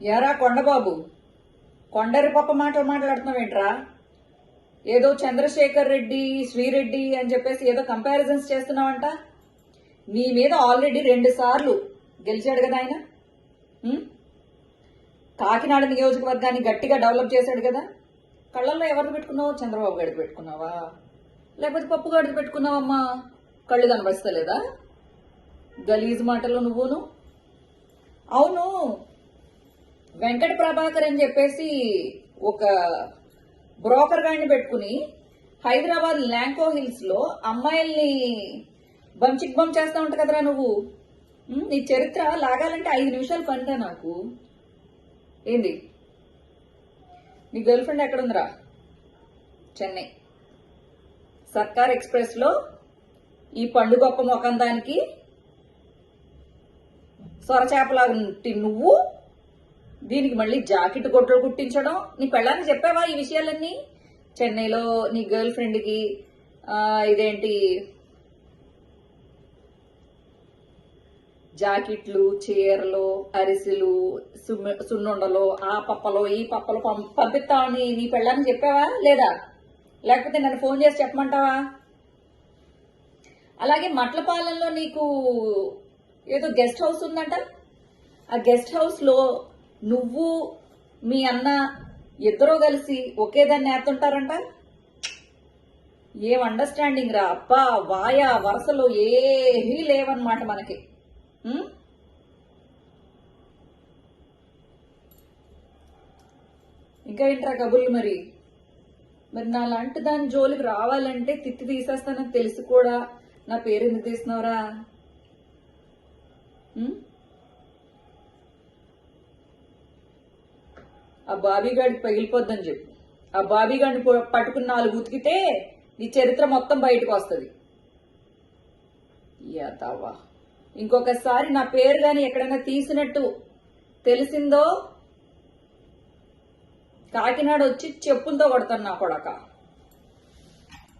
ఎరా కొండబాబు? కొండరి పప్ప మాటలు మాట్లాడుతున్నావేంట్రా? ఏదో చంద్రశేఖర్ రెడ్డి శ్రీరెడ్డి అని చెప్పేసి ఏదో కంపారిజన్స్ చేస్తున్నావంట? నీ మీద ఆల్రెడీ రెండు సార్లు గెలిచాడు కదా ఆయన. కాకినాడ నియోజకవర్గాన్ని గట్టిగా డెవలప్ చేశాడు కదా. కళ్ళల్లో ఎవరిని పెట్టుకున్నావు? చంద్రబాబు గడికి పెట్టుకున్నావా? లేకపోతే పప్పు గడికి పెట్టుకున్నావమ్మా? కళ్ళు కనబడస్తలేదా? గలీజ్ మాటలు నువ్వును. అవును వెంకట ప్రభాకర్ అని చెప్పేసి ఒక బ్రోకర్ గాడిని పెట్టుకుని హైదరాబాద్ ల్యాంకో హిల్స్లో అమ్మాయిల్ని బంచిక్ బం చేస్తా ఉంటా కదరా నువ్వు? నీ చరిత్ర లాగాలంటే ఐదు నిమిషాలు పనిరా నాకు? ఏంది? నీ గర్ల్ ఫ్రెండ్ ఎక్కడుందిరా? చెన్నై. సర్కార్ ఎక్స్ప్రెస్లో ఈ పండు గొప్ప మొఖం దానికి సొరచేపలాగా నువ్వు? దీనికి మళ్ళీ జాకెట్ గొడ్డలు కుట్టించడం. నీ పెళ్ళాన్ని చెప్పావా ఈ విషయాలన్నీ? చెన్నైలో నీ గర్ల్ ఫ్రెండ్కి ఇదేంటి? జాకెట్లు చీరలు అరిసెలు సున్నుండలు ఆ పప్పలో ఈ పప్పలో పం- పంపిస్తామని నీ పెళ్ళాన్ని చెప్పావా లేదా? లేకపోతే నన్ను ఫోన్ చేసి చెప్పమంటావా? అలాగే మట్లపాలెంలో నీకు ఏదో గెస్ట్ హౌస్ ఉందంట. ఆ గెస్ట్ హౌస్లో నువ్వు మీ అన్న ఇద్దరూ కలిసి ఒకే దాన్ని నేతుంటారంట ఏం అండర్స్టాండింగ్ రా? అబ్బా వాయా వరుసలు ఏమీ లేవన్నమాట మనకి. ఇంకా ఏంట్రా కబుర్లు మరి? మరి నా లాంటి దాని జోలికి రావాలంటే తిత్తి తీసేస్తానని తెలిసి కూడా. నా పేరు ఎందుకు తీసినవరా ఆ బాబీగాడికి పగిలిపోద్దని చెప్పు. ఆ బాబీగాడిని పట్టుకుని నాలుగు ఉతికితే నీ చరిత్ర మొత్తం బయటకు వస్తుంది. యాదవ్వా ఇంకొకసారి నా పేరు కానీ ఎక్కడైనా తీసినట్టు తెలిసిందో కాకినాడ వచ్చి చెప్పులతో కొడతాను నా కొడక.